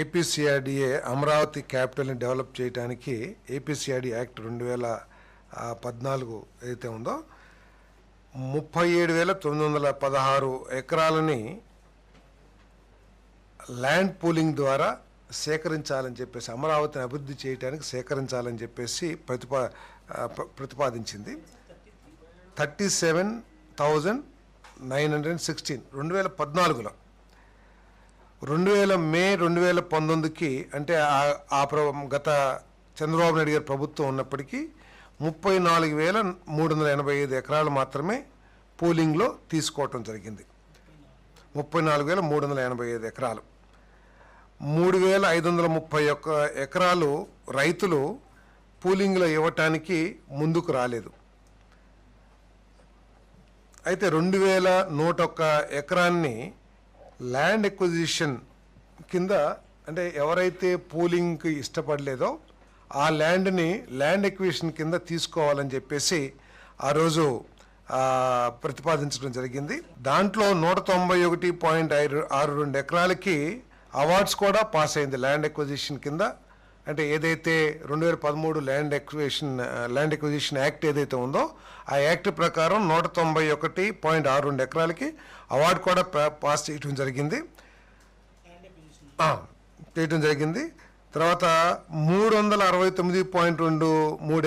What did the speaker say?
APCRDA Amaravati క్యాపిటల్ని develop చేయడానికి ఏపీసీఆర్డీ act రెండు వేల పద్నాలుగు ఏదైతే ఉందో ముప్పై ఏడు వేల తొమ్మిది వందల పదహారు ఎకరాలని ల్యాండ్ పూలింగ్ ద్వారా సేకరించాలని చెప్పేసి అమరావతిని అభివృద్ధి చేయడానికి సేకరించాలని చెప్పేసి ప్రతిపా ప్రతిపాదించింది. Thirty seven thousand nine hundred sixteen రెండు వేల పద్నాలుగులో. రెండు వేల మే రెండు వేల పంతొమ్మిదికి అంటే ఆ- ఆ ప్ర గత చంద్రబాబు నాయుడు గారి ప్రభుత్వం ఉన్నప్పటికీ ముప్పై నాలుగు వేల మూడు వందల ఎనభై ఐదు ఎకరాలు మాత్రమే పోలింగ్లో తీసుకోవటం జరిగింది. ముప్పై నాలుగు వేల మూడు వందల ఎనభై ఐదు ఎకరాలు. మూడు వేల ఐదు వందల ముప్పై ఒక్క ఎకరాలు రైతులు పూలింగ్లో ఇవ్వటానికి ముందుకు రాలేదు. అయితే రెండు వేల నూట ఒక్క ఎకరాన్ని ల్యాండ్ ఎక్విజిషన్ కింద అంటే ఎవరైతే పూలింగ్కి ఇష్టపడలేదో ఆ ల్యాండ్ని ల్యాండ్ ఎక్విజిషన్ కింద తీసుకోవాలని చెప్పేసి ఆ రోజు ప్రతిపాదించడం జరిగింది. దాంట్లో నూట తొంభై ఒకటి పాయింట్ ఐదు ఆరు రెండు ఎకరాలకి అవార్డ్స్ కూడా పాస్ అయింది ల్యాండ్ ఎక్విజిషన్ కింద. అంటే ఏదైతే రెండు వేల పదమూడు land acquisition land acquisition act ఏదైతే ఉందో ఆ యాక్ట్ ప్రకారం నూట తొంభై ఒకటి పాయింట్ ఆరు రెండు ఎకరాలకి అవార్డు కూడా పా- పాస్ చేయటం జరిగింది. చేయటం జరిగింది. తర్వాత మూడు వందల అరవై తొమ్మిది పాయింట్ రెండు మూడు